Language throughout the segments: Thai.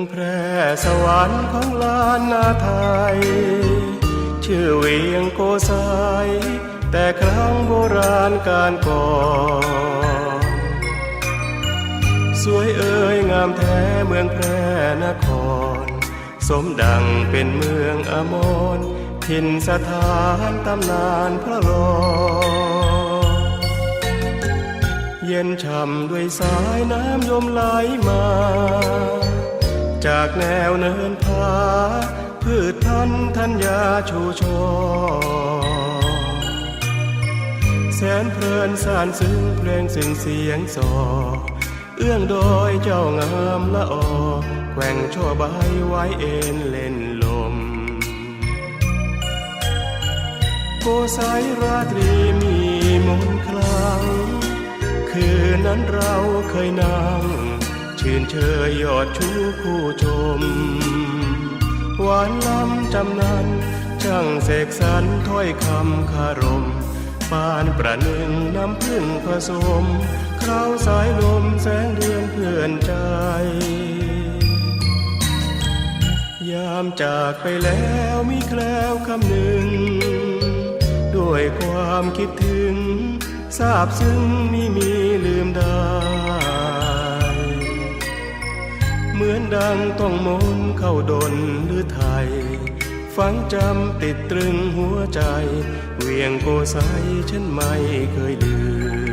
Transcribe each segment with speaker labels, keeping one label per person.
Speaker 1: องแพร่สวรรค์ของลานนาไทย ชื่อเวียงโกสายแต่ครั้งโบราณการก่อนสวยเอ่ยงามแท้เมืองแพร่นคร สมดังเป็นเมืองอมรถิ่นสถานตำนานพระรอ เย็นช่ำด้วยสายน้ำยมไหลมา จากแนวเนินผาพืชพันธัญญาชูชอแสนเพลินสานซึ้งเพลงซึ่งเสียงสอ เอื้องโดยเจ้างามละออแกว่งชั่วใบไว้เอ็นเล่นลม โกสายราตรีมีมนคลัง คืนนั้นเราเคยนั่ง ชื่นเชยยอดชูคู่ชม หวานล้ำจำนันช่างเสกสรรถ้อยคำคารม ปานประหนึ่งน้ำพึ่งผสมคราวสายลมแสงเดือนเพื่อนใจ ยามจากไปแล้วมีแคล้วคำหนึ่ง ด้วยความคิดถึงทราบซึ้งไม่มีลืมได้ เหมือนดังต้องมนเข้าดนหรือไทย ฝังจำติดตรึงหัวใจ เวียงโกไซฉันไม่เคยลืม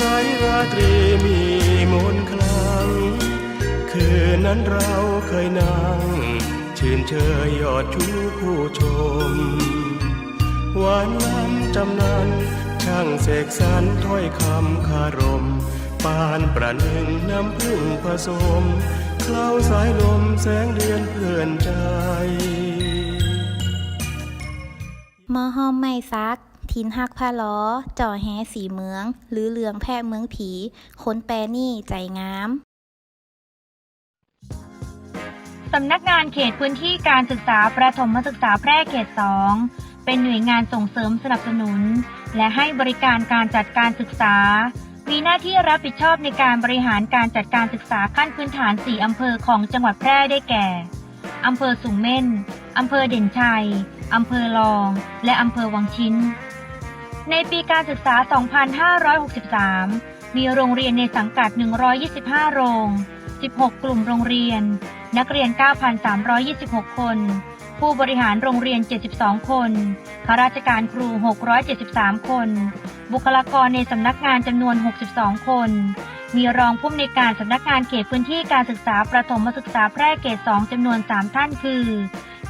Speaker 1: สายราตรีมีมนคลัง คืนนั้นเราเคยนั่ง ชื่นเชยยอดชูผู้ชม หวานล้ำจำนันช่างเสกสรรถ้อยคำคารม ปานประหนึ่งน้ำพึ่งผสม เคล้าสายลมแสงเดือนเพื่อนใจ
Speaker 2: มอหอมไม่ซัก ทินหักผ้าล้อ จ่อแฮสีเมือง หรือเหลืองแพร่เมืองผี ค้นแปรนี่ใจงาม
Speaker 3: สำนักงานเขตพื้นที่การศึกษาประถมศึกษาแพร่เขต 2 เป็นหน่วยงานส่งเสริมสนับสนุน และให้บริการการจัดการศึกษา มีหน้าที่รับผิดชอบในการบริหารการจัดการศึกษาขั้นพื้นฐาน 4 อำเภอของจังหวัดแพร่ได้แก่ อำเภอสูงเม่น อำเภอเด่นชัย อำเภอลอง และอำเภอวังชิ้น ในปีการศึกษา 2563 มีโรงเรียนในสังกัด 125 โรง 16 กลุ่มโรงเรียน นักเรียน 9,326 คน ผู้บริหารโรงเรียน 72 คนข้าราชการครู 673 คน บุคลากรในสำนักงานจำนวน 62 คน มีรองผู้อำนวยการสำนักงานเขตพื้นที่การศึกษาประถมศึกษาแพร่เขต2 จำนวน 3 ท่านคือ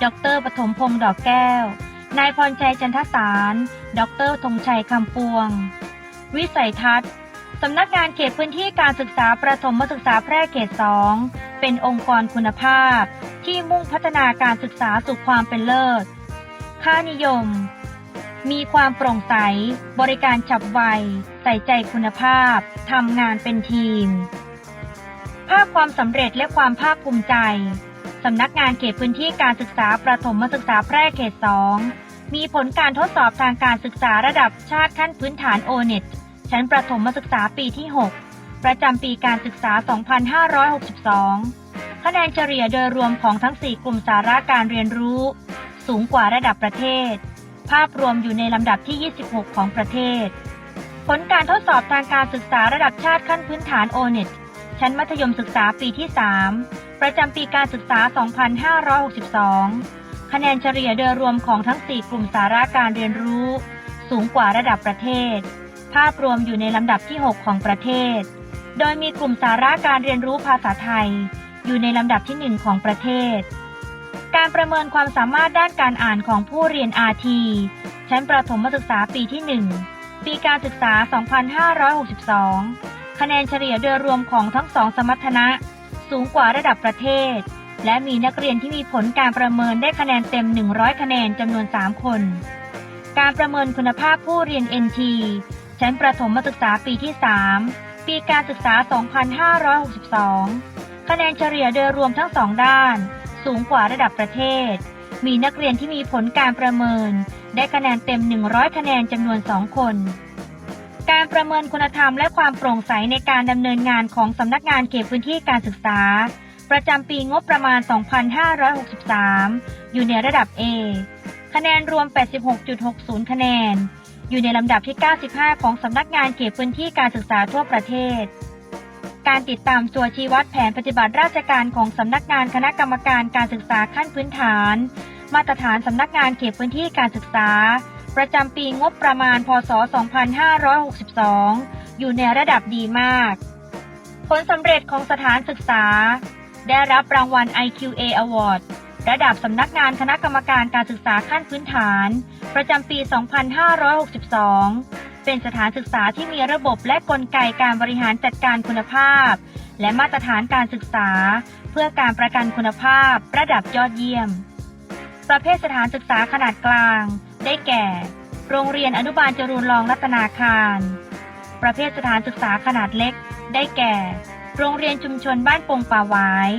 Speaker 3: ดรปฐมพงษ์ดอกแก้ว นายพรชัยจันทสาร ดรธงชัยคำปวง วิสัยทัศน์สำนักงานเขตพื้นที่การศึกษาประถมศึกษาแพร่เขต2เป็นองค์กรคุณภาพ ที่มุ่งพัฒนาการศึกษาสู่ความเป็นเลิศ ค่านิยม มีความโปร่งใส บริการฉับไว ใส่ใจคุณภาพ ทำงานเป็นทีม ภาพความสำเร็จและความภาคภูมิใจ สำนักงานเขตพื้นที่การศึกษาประถมศึกษาแพร่เขต 2 มีผลการทดสอบทางการศึกษาระดับชาติขั้นพื้นฐานโอเน็ตชั้นประถมศึกษาปีที่ 6 ประจำปีการศึกษา 2562 คะแนนเฉลี่ยโดยรวมของทั้ง 4 กลุ่มสาระการเรียนรู้ สูงกว่าระดับประเทศ ภาพรวมอยู่ในลำดับที่ 26 ของประเทศ ผลการทดสอบทางการศึกษาระดับชาติขั้นพื้นฐานโอเน็ตชั้นมัธยมศึกษาปีที่ 3 ประจำปีการศึกษา 2562 คะแนนเฉลี่ยโดยรวมของทั้ง 4 กลุ่มสาระการเรียนรู้ สูงกว่าระดับประเทศ ภาพรวมอยู่ในลำดับที่ 6 ของประเทศ โดยมีกลุ่มสาระการเรียนรู้ภาษาไทย อยู่ในลำดับที่ 1 ของประเทศ การประเมินความสามารถด้านการอ่านของผู้เรียน RT ชั้นประถมศึกษาปีที่ 1 ปีการศึกษา 2562 คะแนนเฉลี่ยโดยรวมของทั้งสองสมรรถนะ สูงกว่าระดับประเทศ และมีนักเรียนที่มีผลการประเมินได้คะแนนเต็ม 100 คะแนนจำนวน 3 คน การประเมินคุณภาพผู้เรียน NT ชั้นประถมศึกษาปีที่ 3 ปีการศึกษา 2562 คะแนนเฉลี่ยโดยรวมทั้งสองด้าน สูงกว่าระดับประเทศ มีนักเรียนที่มีผลการประเมิน ได้คะแนนเต็ม 100 คะแนนจำนวน 2 คน การประเมินคุณธรรมและความโปร่งใสในการดำเนินงานของสำนักงานเขตพื้นที่การศึกษา ประจำปีงบประมาณ 2563 อยู่ในระดับ A คะแนนรวม 86.60 คะแนน อยู่ในลำดับที่ 95 ของสำนักงานเขตพื้นที่การศึกษาทั่วประเทศ การติดตามตัวชี้วัดแผนปฏิบัติราชการของสำนักงานคณะกรรมการการศึกษาขั้นพื้นฐาน มาตรฐานสำนักงานเขตพื้นที่การศึกษา ประจำปีงบประมาณ พศ 2562 อยู่ในระดับดีมาก ผลสำเร็จของสถานศึกษา ได้รับรางวัล IQA Award ระดับสำนักงานคณะกรรมการการศึกษาขั้นพื้นฐาน ประจำปี 2562 เป็นสถานศึกษาที่มีระบบและกลไกการบริหารจัดการคุณภาพ และมาตรฐานการศึกษา เพื่อการประกันคุณภาพ ระดับยอดเยี่ยม ประเภทสถานศึกษาขนาดกลาง ได้แก่ โรงเรียนอนุบาลจรูนรองรัตนาคาร ประเภทสถานศึกษาขนาดเล็ก ได้แก่ โรงเรียนชุมชนบ้านปงป่าหวาย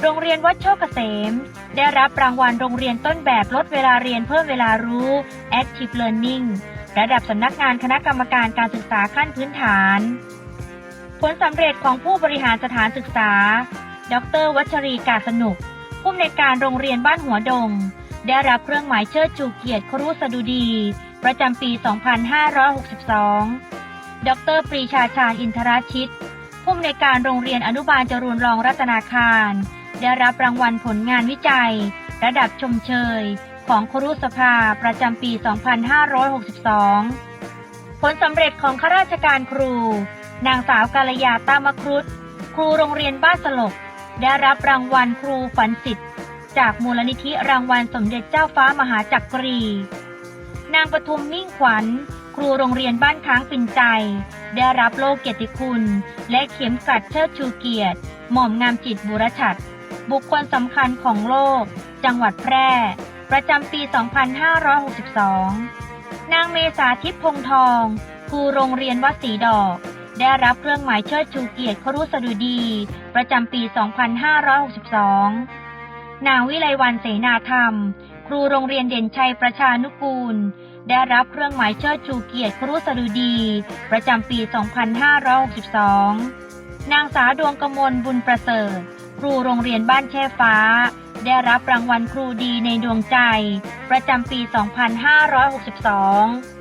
Speaker 3: โรงเรียนวัดโชคเกษม ได้รับรางวัลโรงเรียนต้นแบบลดเวลาเรียนเพิ่มเวลารู้ Active Learning ระดับสำนักงานคณะกรรมการการศึกษาขั้นพื้นฐาน ผลสำเร็จของผู้บริหารสถานศึกษา ดร วัชรีกาสนุก ผู้อำนวยการโรงเรียนบ้านหัวดง ได้รับเครื่องหมายเชิดชูเกียรติครุสดุดี ประจำปี 2562 ดรปรีชาชาญอินทราชิต ผู้อำนวยการโรงเรียนอนุบาลจรูนรองรัตนาคาร ได้รับรางวัลผลงานวิจัย ระดับชมเชย ของครุสภาประจำปี 2562 ผลสำเร็จของข้าราชการครู นางสาวกาลยาตามครุฑครูโรงเรียนบ้านสลก ได้รับรางวัลครูฝันสิทธิ์จากมูลนิธิรางวัลสมเด็จเจ้าฟ้ามหาจักรี นางปทุมมิ่งขวัญ ครูโรงเรียนบ้านค้างปินใจ ได้รับโล่เกียรติคุณ และเข็มกลัดเชิดชูเกียรติ หม่อมงามจิตบุรชัด บุคคลสำคัญของโลก จังหวัดแพร่ ประจำปี 2562 นางเมษาทิพย์พงทอง ครูโรงเรียนวัดศรีดอก ได้รับเครื่องหมายเชิดชูเกียรติครุสดุดี ประจำปี 2562 นางวิไลวันเสนาธรรม ครูโรงเรียนเด่นชัยประชานุกูล ได้รับเครื่องหมายเชิดชูเกียรติครุสดุดี ประจำปี 2562 นางสาวดวงกมลบุญประเสริฐ ครูโรงเรียนบ้านแช่ฟ้า ได้รับรางวัลครูดีในดวงใจ ประจำปี 2562